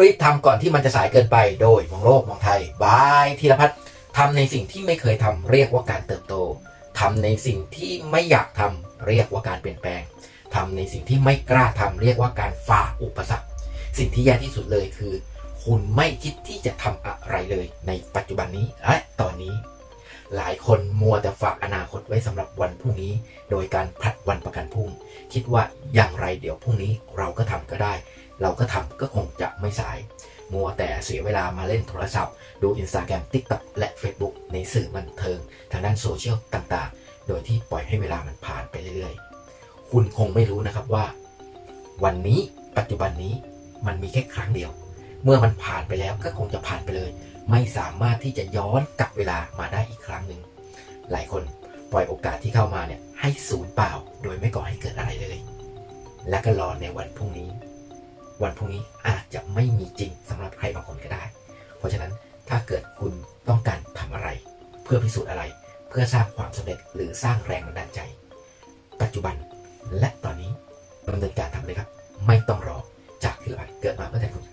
รีบทำก่อนที่มันจะสายเกินไป โดยมองโลกมองไทยบายธีรพัฒน์ทำในสิ่งที่ไม่เคยทำเรียกว่าการเติบโตทำในสิ่งที่ไม่อยากทำเรียกว่าการเปลี่ยนแปลงทำในสิ่งที่ไม่กล้าทำเรียกว่าการฝ่าอุปสรรค สิ่งที่แย่ที่สุดเลยคือ คุณไม่คิดที่จะทำอะไรเลยในปัจจุบันนี้และตอนนี้ หลายคนมัวแต่ฝากอนาคตไว้สำหรับวันพรุ่งนี้ โดยการผัดวันประกันพรุ่ง คิดว่าอย่างไรเดี๋ยวพรุ่งนี้เราก็ทำก็ได้ เราก็ทำก็คงจะไม่สาย มัวแต่เสียเวลามาเล่นโทรศัพท์ ดู Instagram TikTok และ Facebook ในสื่อบันเทิง ทางด้านโซเชียลต่างๆ โดยที่ปล่อยให้เวลามันผ่านไปเรื่อยๆ คุณคงไม่รู้นะครับว่า วันนี้ปัจจุบันนี้มันมีแค่ครั้งเดียว เมื่อมันผ่านไปแล้วก็คงจะผ่านไปเลย ไม่สามารถที่จะย้อนกลับเวลามาได้อีกครั้งหนึ่งหลายคนปล่อยโอกาสที่เข้ามาเนี่ยให้ศูนย์เปล่า โดยไม่ก่อให้เกิดอะไรเลย และก็รอในวันพรุ่งนี้ันพรุ่งนี้อาจจะไม่มีจริงสำหรับใครบางคนก็ได้ เพราะฉะนั้นถ้าเกิดคุณต้องการทำอะไร เพื่อพิสูจน์อะไร เพื่อสร้างความสำเร็จหรือสร้างแรงบันดาลใจ ปัจจุบันและตอนนี้ดำเนินการทำเลยครับ ไม่ต้องรอจากที่เราเกิดมาเพื่อแทนคุณ